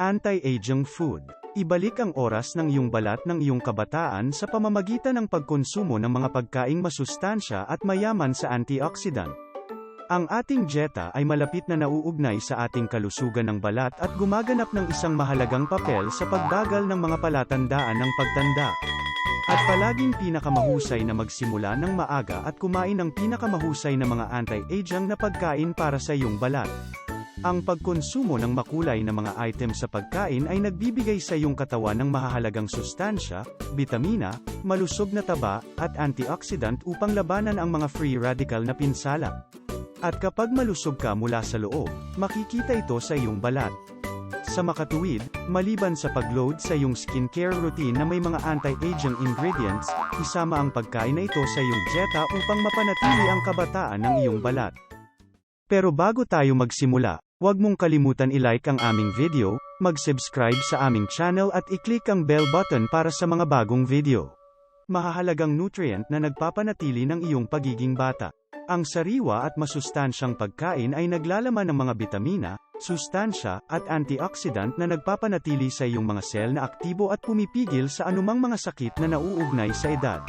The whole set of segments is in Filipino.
Anti-aging food. Ibalik ang oras ng iyong balat ng iyong kabataan sa pamamagitan ng pagkonsumo ng mga pagkaing masustansya at mayaman sa antioxidant. Ang ating dieta ay malapit na nauugnay sa ating kalusugan ng balat at gumaganap ng isang mahalagang papel sa pagbagal ng mga palatandaan ng pagtanda. At palaging pinakamahusay na magsimula ng maaga at kumain ng pinakamahusay na mga anti-aging na pagkain para sa iyong balat. Ang pagkonsumo ng makulay na mga item sa pagkain ay nagbibigay sa iyong katawan ng mahahalagang sustansya, bitamina, malusog na taba, at antioxidant upang labanan ang mga free radical na pinsala. At kapag malusog ka mula sa loob, makikita ito sa iyong balat. Sa makatuwid, maliban sa pagload sa iyong skincare routine na may mga anti-aging ingredients, isama ang pagkain na ito sa iyong dieta upang mapanatili ang kabataan ng iyong balat. Pero bago tayo magsimula, huwag mong kalimutan i-like ang aming video, mag-subscribe sa aming channel at i-click ang bell button para sa mga bagong video. Mahahalagang nutrient na nagpapanatili ng iyong pagiging bata. Ang sariwa at masustansyang pagkain ay naglalaman ng mga bitamina, sustansya, at antioxidant na nagpapanatili sa iyong mga sel na aktibo at pumipigil sa anumang mga sakit na nauugnay sa edad.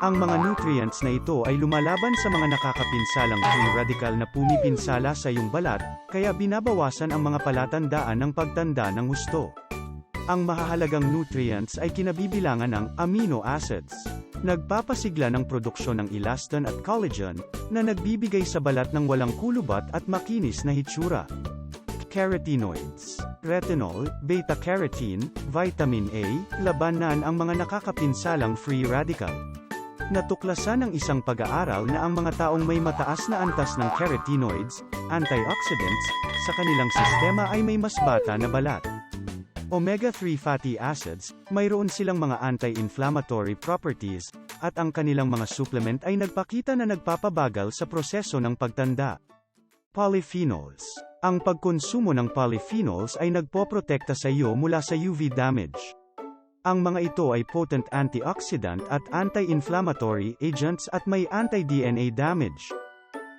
Ang mga nutrients na ito ay lumalaban sa mga nakakapinsalang free radical na pumipinsala sa iyong balat, kaya binabawasan ang mga palatandaan ng pagtanda ng gusto. Ang mahahalagang nutrients ay kinabibilangan ng amino acids. Nagpapasigla ng produksyon ng elastin at collagen, na nagbibigay sa balat ng walang kulubat at makinis na hitsura. Carotenoids, retinol, beta-carotene, vitamin A, labanan ang mga nakakapinsalang free radical. Natuklasan ng isang pag-aaral na ang mga taong may mataas na antas ng carotenoids, antioxidants, sa kanilang sistema ay may mas bata na balat. Omega-3 fatty acids, mayroon silang mga anti-inflammatory properties, at ang kanilang mga supplement ay nagpakita na nagpapabagal sa proseso ng pagtanda. Polyphenols. Ang pagkonsumo ng polyphenols ay nagpoprotekta sa iyo mula sa UV damage. Ang mga ito ay potent antioxidant at anti-inflammatory agents at may anti-DNA damage.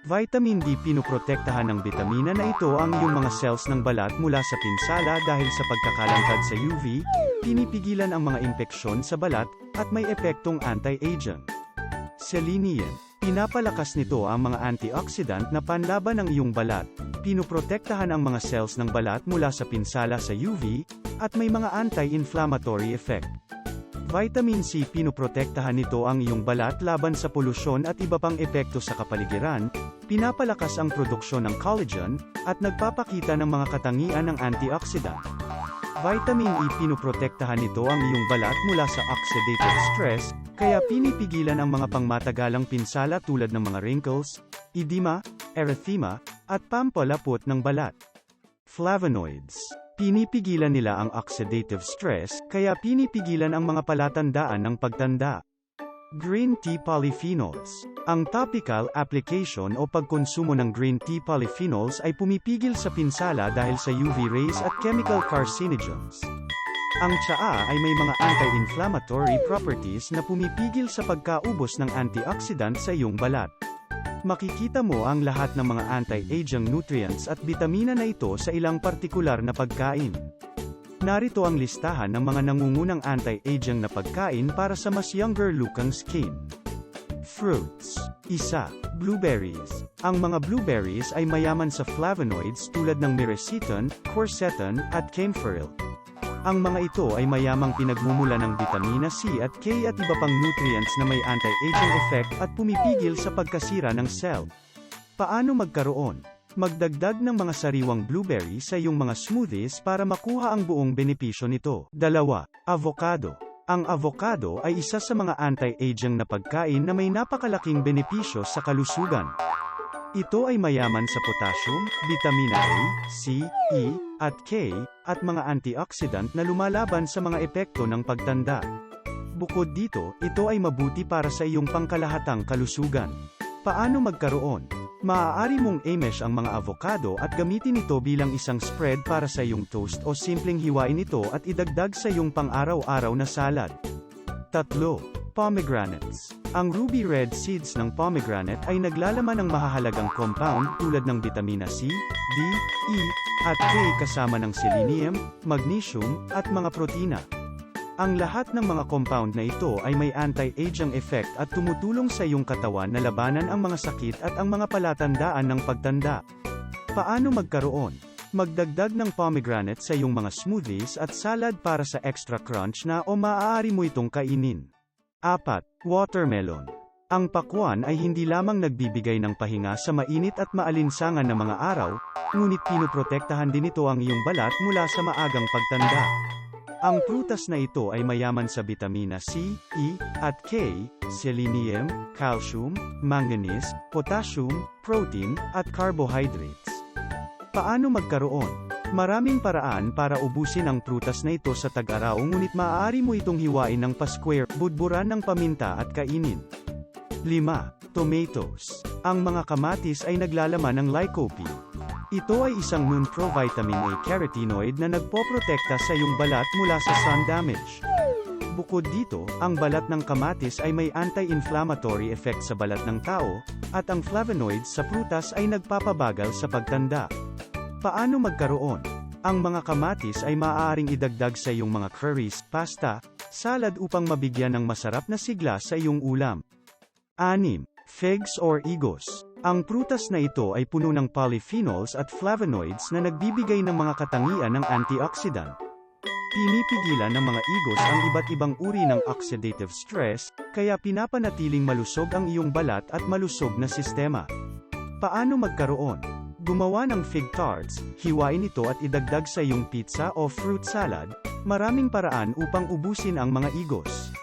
Vitamin D pinoprotektahan ng bitamina na ito ang iyong mga cells ng balat mula sa pinsala dahil sa pagkakalangkad sa UV, pinipigilan ang mga impeksyon sa balat, at may epektong anti-aging. Selenium. Pinapalakas nito ang mga antioxidant na panlaban ng iyong balat, pinoprotektahan ang mga cells ng balat mula sa pinsala sa UV, at may mga anti-inflammatory effect. Vitamin C pinoprotektahan nito ang iyong balat laban sa polusyon at iba pang epekto sa kapaligiran, pinapalakas ang produksyon ng collagen, at nagpapakita ng mga katangian ng antioxidant. Vitamin E pinoprotektahan nito ang iyong balat mula sa oxidative stress, kaya pinipigilan ang mga pangmatagalang pinsala tulad ng mga wrinkles, edema, erythema, at pampalapot ng balat. Flavonoids. Pinipigilan nila ang oxidative stress, kaya pinipigilan ang mga palatandaan ng pagtanda. Green tea polyphenols. Ang topical application o pagkonsumo ng green tea polyphenols ay pumipigil sa pinsala dahil sa UV rays at chemical carcinogens. Ang tsaa ay may mga anti-inflammatory properties na pumipigil sa pagkaubos ng antioxidant sa iyong balat. Makikita mo ang lahat ng mga anti-aging nutrients at bitamina na ito sa ilang partikular na pagkain. Narito ang listahan ng mga nangungunang anti-aging na pagkain para sa mas younger looking skin. Fruits. Isa. Blueberries. Ang mga blueberries ay mayaman sa flavonoids tulad ng miracetin, quercetin, at camphoril. Ang mga ito ay mayamang pinagmumula ng vitamina C at K at iba pang nutrients na may anti-aging effect at pumipigil sa pagkasira ng cell. Paano magkaroon? Magdagdag ng mga sariwang blueberry sa iyong mga smoothies para makuha ang buong benepisyo nito. Dalawa, avocado. Ang avocado ay isa sa mga anti-aging na pagkain na may napakalaking benepisyo sa kalusugan. Ito ay mayaman sa potassium, vitamina A, C, E, at K, at mga antioxidant na lumalaban sa mga epekto ng pagtanda. Bukod dito, ito ay mabuti para sa iyong pangkalahatang kalusugan. Paano magkaroon? Maaari mong i-mesh ang mga avocado at gamitin ito bilang isang spread para sa iyong toast o simpleng hiwain ito at idagdag sa iyong pang-araw-araw na salad. Tatlo. Pomegranates. Ang ruby red seeds ng pomegranate ay naglalaman ng mahahalagang compound tulad ng vitamina C, D, E, at K kasama ng selenium, magnesium, at mga protina. Ang lahat ng mga compound na ito ay may anti-aging effect at tumutulong sa iyong katawan na labanan ang mga sakit at ang mga palatandaan ng pagtanda. Paano magkaroon? Magdagdag ng pomegranate sa iyong mga smoothies at salad para sa extra crunch na o maaari mo itong kainin. 4. Watermelon. Ang pakwan ay hindi lamang nagbibigay ng pahinga sa mainit at maalinsangan na mga araw, ngunit pinoprotektahan din ito ang iyong balat mula sa maagang pagtanda. Ang prutas na ito ay mayaman sa bitamina C, E, at K, selenium, calcium, manganese, potassium, protein, at carbohydrates. Paano magkaroon? Maraming paraan para ubusin ang prutas na ito sa tag-araw ngunit maaari mo itong hiwain ng pa-square, budburan ng paminta at kainin. 5. Tomatoes. Ang mga kamatis ay naglalaman ng lycopene. Ito ay isang non-provitamin A carotenoid na nagpoprotekta sa iyong balat mula sa sun damage. Bukod dito, ang balat ng kamatis ay may anti-inflammatory effect sa balat ng tao, at ang flavonoids sa prutas ay nagpapabagal sa pagtanda. Paano magkaroon? Ang mga kamatis ay maaaring idagdag sa iyong mga curries, pasta, salad upang mabigyan ng masarap na sigla sa iyong ulam. 6. Figs or igos. Ang prutas na ito ay puno ng polyphenols at flavonoids na nagbibigay ng mga katangian ng antioxidant. Pinipigilan ng mga igos ang iba't ibang uri ng oxidative stress, kaya pinapanatiling malusog ang iyong balat at malusog na sistema. Paano magkaroon? Gumawa ng fig tarts, hiwain ito at idagdag sa iyong pizza o fruit salad, maraming paraan upang ubusin ang mga igos.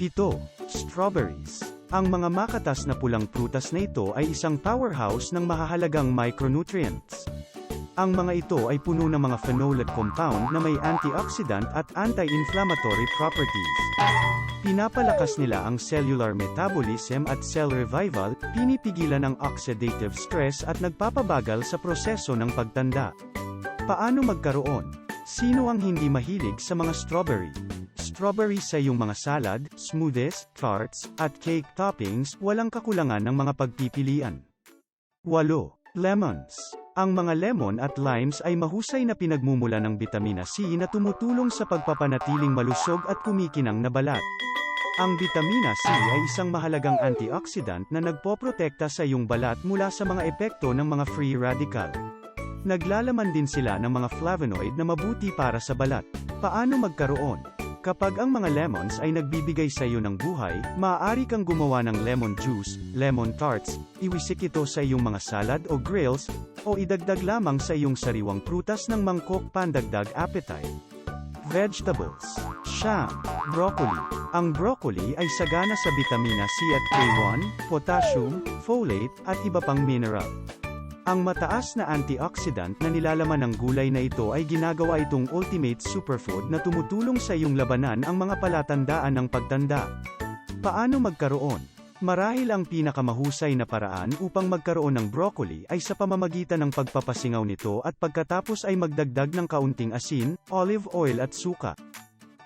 7. Strawberries. Ang mga makatas na pulang prutas na ito ay isang powerhouse ng mahahalagang micronutrients. Ang mga ito ay puno ng mga phenolate compound na may antioxidant at anti-inflammatory properties. Pinapalakas nila ang cellular metabolism at cell revival, pinipigilan ang oxidative stress at nagpapabagal sa proseso ng pagtanda. Paano magkaroon? Sino ang hindi mahilig sa mga strawberry? Strawberry sa iyong mga salad, smoothies, tarts, at cake toppings, walang kakulangan ng mga pagpipilian. 8. Lemons. Ang mga lemon at limes ay mahusay na pinagmumula ng bitamina C na tumutulong sa pagpapanatiling malusog at kumikinang na balat. Ang bitamina C ay isang mahalagang antioxidant na nagpoprotekta sa iyong balat mula sa mga epekto ng mga free radical. Naglalaman din sila ng mga flavonoid na mabuti para sa balat. Paano magkaroon? Kapag ang mga lemons ay nagbibigay sa iyo ng buhay, maaari kang gumawa ng lemon juice, lemon tarts, iwisik ito sa iyong mga salad o grills, o idagdag lamang sa iyong sariwang prutas ng mangkok pandagdag appetite. Vegetables. Siyam. Broccoli. Ang broccoli ay sagana sa bitamina C at K1, potassium, folate, at iba pang mineral. Ang mataas na antioxidant na nilalaman ng gulay na ito ay ginagawa itong ultimate superfood na tumutulong sa iyong labanan ang mga palatandaan ng pagtanda. Paano magkaroon? Marahil ang pinakamahusay na paraan upang magkaroon ng broccoli ay sa pamamagitan ng pagpapasingaw nito at pagkatapos ay magdagdag ng kaunting asin, olive oil at suka.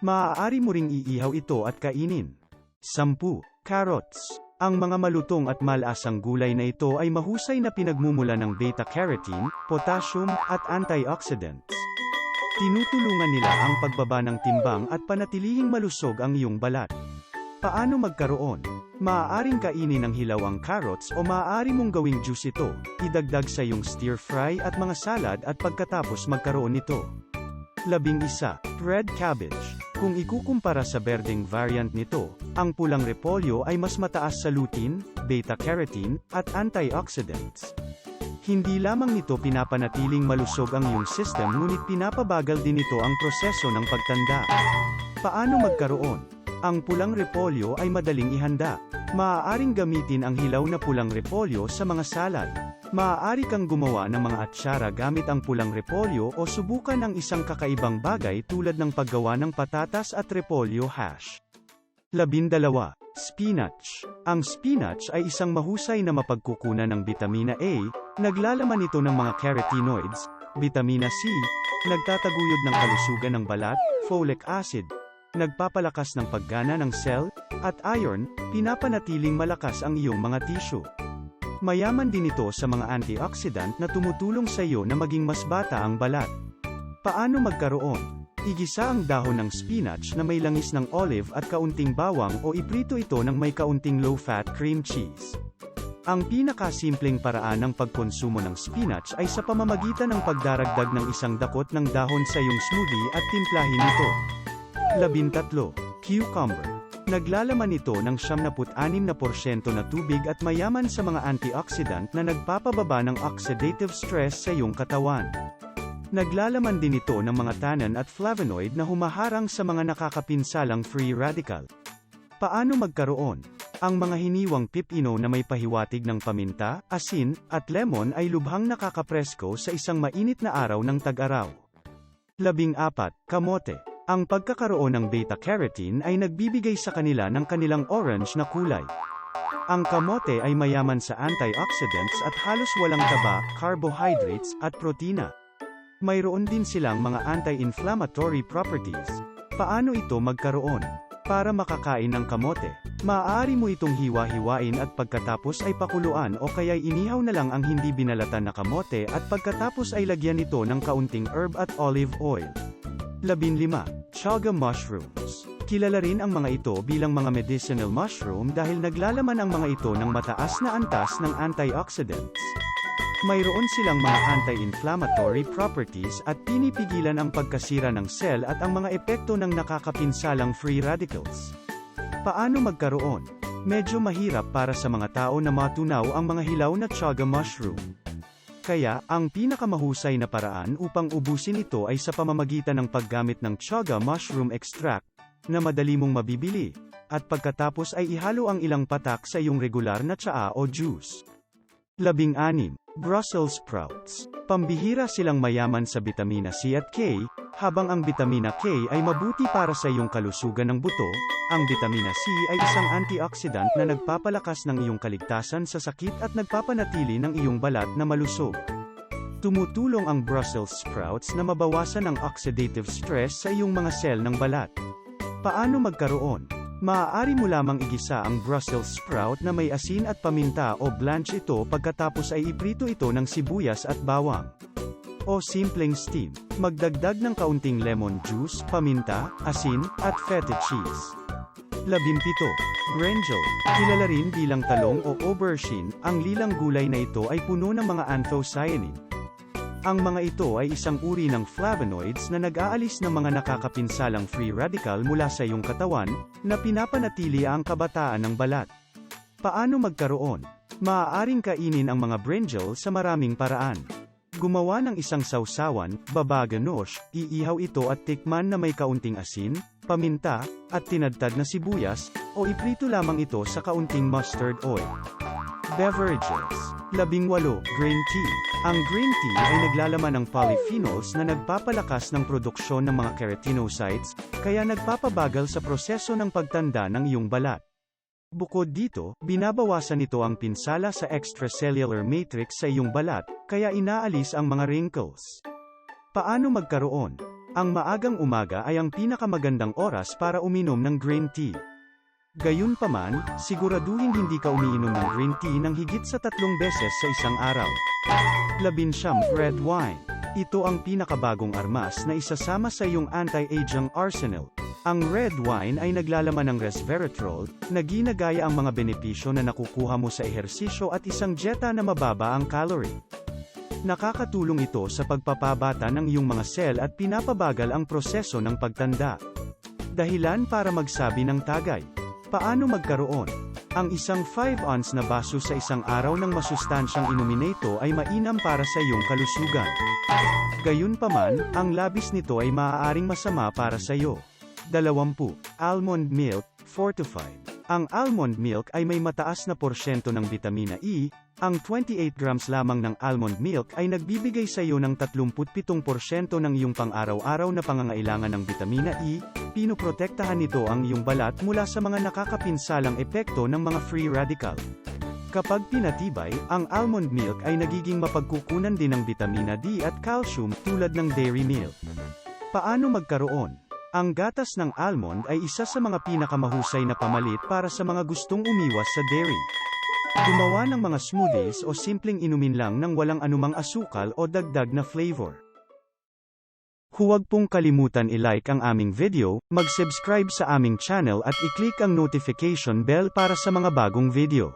Maaari mo ring iihaw ito at kainin. 10. Carrots. Ang mga malutong at malasang gulay na ito ay mahusay na pinagmumula ng beta-carotene, potassium, at antioxidants. Tinutulungan nila ang pagbaba ng timbang at panatilihing malusog ang iyong balat. Paano magkaroon? Maaaring kainin ng hilaw ang carrots o maaari mong gawing juice ito, idagdag sa iyong stir-fry at mga salad at pagkatapos magkaroon nito. Labing isa, red cabbage. Kung ikukumpara sa berdeng variant nito, ang pulang repolyo ay mas mataas sa lutein, beta-carotene, at antioxidants. Hindi lamang nito pinapanatiling malusog ang iyong system ngunit pinapabagal din ito ang proseso ng pagtanda. Paano magkaroon? Ang pulang repolyo ay madaling ihanda. Maaaring gamitin ang hilaw na pulang repolyo sa mga salad. Maaari kang gumawa ng mga atsara gamit ang pulang repolyo o subukan ang isang kakaibang bagay tulad ng paggawa ng patatas at repolyo hash. Labindalawa. Spinach. Ang spinach ay isang mahusay na mapagkukunan ng bitamina A, naglalaman ito ng mga carotenoids, bitamina C, nagtataguyod ng kalusugan ng balat, folic acid, nagpapalakas ng paggana ng cell, at iron, pinapanatiling malakas ang iyong mga tissue. Mayaman din ito sa mga antioxidant na tumutulong sa iyo na maging mas bata ang balat. Paano magkaroon? Igisa ang dahon ng spinach na may langis ng olive at kaunting bawang o iprito ito ng may kaunting low-fat cream cheese. Ang pinakasimpleng paraan ng pagkonsumo ng spinach ay sa pamamagitan ng pagdaragdag ng isang dakot ng dahon sa iyong smoothie at timplahin ito. 13. Cucumber. Naglalaman ito ng 76% na tubig at mayaman sa mga antioxidant na nagpapababa ng oxidative stress sa iyong katawan. Naglalaman din ito ng mga tannin at flavonoid na humaharang sa mga nakakapinsalang free radical. Paano magkaroon? Ang mga hiniwang pipino na may pahiwatig ng paminta, asin, at lemon ay lubhang nakakapresko sa isang mainit na araw ng tag-araw. 14. Kamote. Ang pagkakaroon ng beta-carotene ay nagbibigay sa kanila ng kanilang orange na kulay. Ang kamote ay mayaman sa antioxidants at halos walang taba, carbohydrates, at protina. Mayroon din silang mga anti-inflammatory properties. Paano ito magkaroon? Para makakain ng kamote, maaari mo itong hiwa-hiwain at pagkatapos ay pakuluan o kaya inihaw na lang ang hindi binalatan na kamote at pagkatapos ay lagyan ito ng kaunting herb at olive oil. 15. Chaga mushrooms. Kilala rin ang mga ito bilang mga medicinal mushroom dahil naglalaman ang mga ito ng mataas na antas ng antioxidants. Mayroon silang mga anti-inflammatory properties at pinipigilan ang pagkasira ng cell at ang mga epekto ng nakakapinsalang free radicals. Paano magkaroon? Medyo mahirap para sa mga tao na matunaw ang mga hilaw na chaga mushroom. Kaya, ang pinakamahusay na paraan upang ubusin ito ay sa pamamagitan ng paggamit ng chaga mushroom extract, na madali mong mabibili, at pagkatapos ay ihalo ang ilang patak sa iyong regular na tsaa o juice. 16. Brussels sprouts. Pambihira silang mayaman sa bitamina C at K, habang ang bitamina K ay mabuti para sa iyong kalusugan ng buto, ang bitamina C ay isang antioxidant na nagpapalakas ng iyong kaligtasan sa sakit at nagpapanatili ng iyong balat na malusog. Tumutulong ang Brussels sprouts na mabawasan ang oxidative stress sa iyong mga sel ng balat. Paano magkaroon? Maaari mo lamang igisa ang Brussels sprout na may asin at paminta o blanch ito pagkatapos ay iprito ito ng sibuyas at bawang. O simpleng steam. Magdagdag ng kaunting lemon juice, paminta, asin, at feta cheese. 17. Brinjal. Kilala rin bilang talong o aubergine, ang lilang gulay na ito ay puno ng mga anthocyanin, ang mga ito ay isang uri ng flavonoids na nag-aalis ng mga nakakapinsalang free radical mula sa iyong katawan, na pinapanatili ang kabataan ng balat. Paano magkaroon? Maaaring kainin ang mga brinjal sa maraming paraan. Gumawa ng isang sausawan, baba ganosh, iihaw ito at tikman na may kaunting asin, paminta, at tinadtad na sibuyas, o iprito lamang ito sa kaunting mustard oil. Beverages. 18. Green tea. Ang green tea ay naglalaman ng polyphenols na nagpapalakas ng produksyon ng mga keratinocytes, kaya nagpapabagal sa proseso ng pagtanda ng iyong balat. Bukod dito, binabawasan nito ang pinsala sa extracellular matrix sa iyong balat, kaya inaalis ang mga wrinkles. Paano magkaroon? Ang maagang umaga ay ang pinakamagandang oras para uminom ng green tea. Gayunpaman, siguraduhin hindi ka umiinom ng green tea ng higit sa tatlong beses sa isang araw. Labinsyam, red wine. Ito ang pinakabagong armas na isasama sa iyong anti-aging arsenal. Ang red wine ay naglalaman ng resveratrol, na ginagaya ang mga benepisyo na nakukuha mo sa ehersisyo at isang dieta na mababa ang calorie. Nakakatulong ito sa pagpapabata ng iyong mga sel at pinapabagal ang proseso ng pagtanda. Dahilan para magsabi ng tagay. Paano magkaroon? Ang isang 5 ounce na baso sa isang araw ng masustansyang inumin ay mainam para sa iyong kalusugan. Gayunpaman, ang labis nito ay maaaring masama para sa iyo. 20. Almond milk, fortified. Ang almond milk ay may mataas na porsyento ng vitamina E, ang 28 grams lamang ng almond milk ay nagbibigay sa iyo ng 37% ng iyong pang-araw-araw na pangangailangan ng vitamina E, pinoprotektahan nito ang iyong balat mula sa mga nakakapinsalang epekto ng mga free radical. Kapag pinatibay, ang almond milk ay nagiging mapagkukunan din ng vitamina D at calcium tulad ng dairy milk. Paano magkaroon? Ang gatas ng almond ay isa sa mga pinakamahusay na pamalit para sa mga gustong umiwas sa dairy. Gumawa ng mga smoothies o simpleng inumin lang ng walang anumang asukal o dagdag na flavor. Huwag pong kalimutan i-like ang aming video, mag-subscribe sa aming channel at i-click ang notification bell para sa mga bagong video.